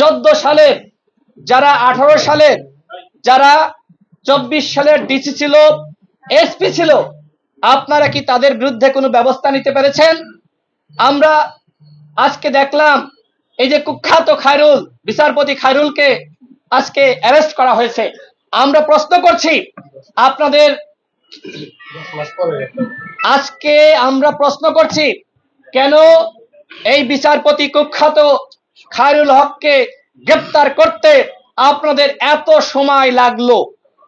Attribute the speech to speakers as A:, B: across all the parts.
A: চোদ্দ সালের যারা আঠারো সালের যারা চব্বিশ সালের ডিসি ছিল, এসপি ছিল, আপনারা কি তাদের বিরুদ্ধে কোনো ব্যবস্থা নিতে পেরেছেন? আমরা আজকে দেখলাম, এই যে কুখ্যাত খায়রুল, বিচারপতি খায়রুলকে আজকে অ্যারেস্ট করা হয়েছে। আমরা প্রশ্ন করছি, আপনাদের আজকে আমরা প্রশ্ন করছি, কেন এই বিচারপতি কুখ্যাত খায়রুল হককে গ্রেপ্তার করতে আপনাদের এত সময় লাগল।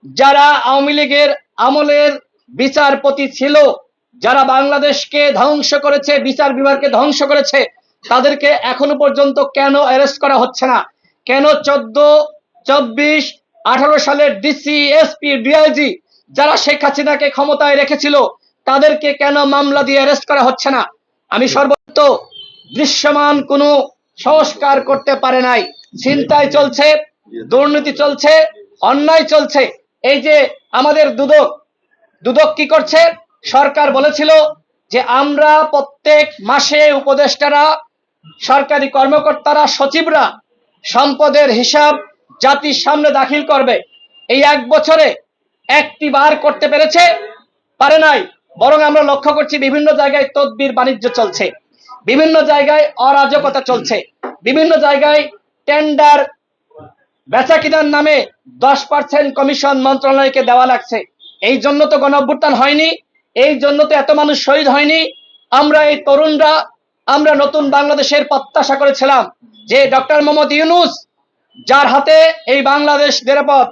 A: যারা আওয়ামী লীগের আমলের বিচারপতি ছিল, যারা বাংলাদেশকে ধ্বংস করেছে, বিচার বিভাগকে ধ্বংস করেছে, তাদেরকে এখনও পর্যন্ত কেন অ্যারেস্ট করা হচ্ছে না? কেন চোদ্দ, চব্বিশ, আঠারো সালের ডিসি এসপি ডিআইজি যারা শেখ হাসিনাকে ক্ষমতায় রেখেছিল, তাদেরকে কেন মামলা দিয়ে অ্যারেস্ট করা হচ্ছে না? আমি সর্বত্র দৃশ্যমান কোনো সংস্কার করতে পারে নাই। চিন্তায় চলছে, দুর্নীতি চলছে, অন্যায় চলছে। এই যে আমাদের দুদক দুদক কি করছে? সরকার বলেছিল যে আমরা প্রত্যেক মাসে উপদেষ্টারা, সরকারি কর্মকর্তারা, সচিবরা সম্পদের হিসাব জাতির সামনে দাখিল করবে। এই এক বছরে একটি বার করতে পেরেছে, পারে নাই। বরং আমরা লক্ষ্য করছি বিভিন্ন জায়গায় তদবির বাণিজ্য চলছে। বিভিন্ন জায়গায় অরাজকতা চলছে। বিভিন্ন জায়গায় টেন্ডার বেচা কিনার নামে দশ পার্সেন্ট কমিশন মন্ত্রণালয়কে দেওয়া লাগছে। এই জন্য তো গণ অভ্যুত্থান হয়নি, এই জন্য তো এত মানুষ শহীদ হয়নি। আমরা এই তরুণরা, আমরা নতুন বাংলাদেশের প্রত্যাশা করেছিলাম যে ডক্টর মোহাম্মদ ইউনুস যার হাতে এই বাংলাদেশ নিরাপদ,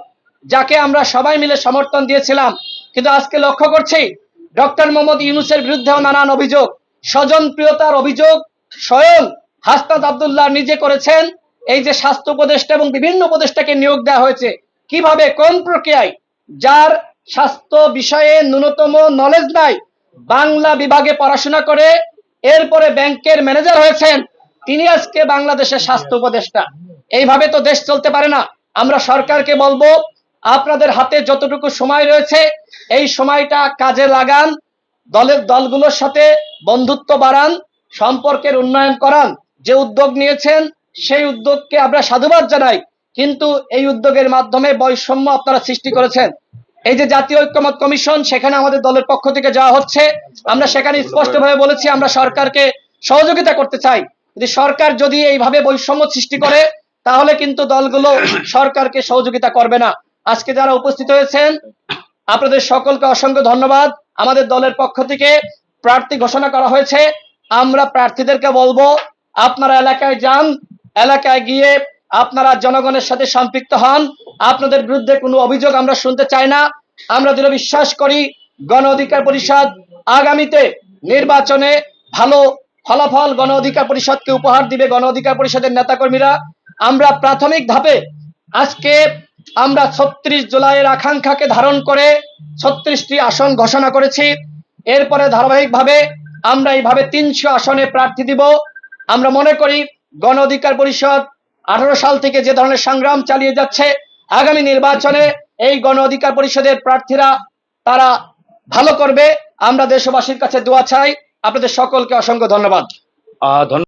A: যাকে আমরা সবাই মিলে সমর্থন দিয়েছিলাম। কিন্তু আজকে লক্ষ্য করছি, ডক্টর মোহাম্মদ ইউনুসের বিরুদ্ধেও নানান অভিযোগ স্বজন প্রিয়তার অভিযোগ স্বয়ং হাসনাত আবদুল্লাহ নিজে করেছেন। এই যে স্বাস্থ্য উপদেষ্টা এবং বিভিন্ন উপদেষ্টাকে নিয়োগ দেওয়া হয়েছে, কীভাবে, কোন প্রক্রিয়ায়, যার স্বাস্থ্য বিষয়ে ন্যূনতম নলেজ নাই, বাংলা বিভাগে পড়াশোনা করে, এরপরে ব্যাংকের ম্যানেজার হয়েছেন, তিনি আজকে বাংলাদেশের স্বাস্থ্য উপদেষ্টা। এইভাবে তো দেশ চলতে পারে না। আমরা সরকারকে বলব, আপনাদের হাতে যতটুকু সময় রয়েছে, এই সময়টা কাজে লাগান দলের দলগুলোর সাথে বন্ধুত্ব বাড়ান, সম্পর্কের উন্নয়ন করান। যে উদ্যোগ নিয়েছেন, সেই উদ্যোগকে আমরা সাধুবাদ জানাই। কিন্তু এই উদ্যোগের মাধ্যমে বৈষম্য আপনারা সৃষ্টি করেছেন। এই যে জাতীয় ঐক্যমত কমিশন, সেখানে আমাদের দলের পক্ষ থেকে যাওয়া হচ্ছে। আমরা সেখানে স্পষ্টভাবে বলেছি, আমরা সরকারকে সহযোগিতা করতে চাই। যদি সরকার যদি এইভাবে বৈষম্য সৃষ্টি করে, তাহলে কিন্তু দলগুলো সরকারকে সহযোগিতা করবে না। আজকে যারা উপস্থিত হয়েছেন, আপনাদের সকলকে অসংখ্য ধন্যবাদ। আমাদের দলের পক্ষ থেকে প্রার্থী ঘোষণা করা হয়েছে। আমরা প্রার্থীদেরকে বলব, আপনারা এলাকায় যান, এলাকায় গিয়ে আপনারা জনগণের সাথে সম্পৃক্ত হন। আপনাদের বিরুদ্ধে কোনো অভিযোগ আমরা শুনতে চাই না। আমরা দৃঢ় বিশ্বাস করি, গণ অধিকার পরিষদ আগামীতে নির্বাচনে ভালো ফলাফল গণ অধিকার পরিষদকে উপহার দিবে গণ অধিকার পরিষদের নেতাকর্মীরা। আমরা প্রাথমিক ধাপে আজকে আমরা ছত্রিশ জুলাইয়ের আকাঙ্ক্ষাকে ধারণ করে ছত্রিশটি আসন ঘোষণা করেছি। এরপরে ধারাবাহিকভাবে আমরা এইভাবে তিনশো আসনে প্রার্থী দিব। আমরা মনে করি গণ অধিকার পরিষদ আঠারো সাল থেকে যে ধরনের সংগ্রাম চালিয়ে যাচ্ছে, আগামী নির্বাচনে এই গণ অধিকার পরিষদের প্রার্থীরা তারা ভালো করবে। আমরা দেশবাসীর কাছে দোয়া চাই। আপনাদের সকলকে অসংখ্য ধন্যবাদ।
B: ধন্যবাদ।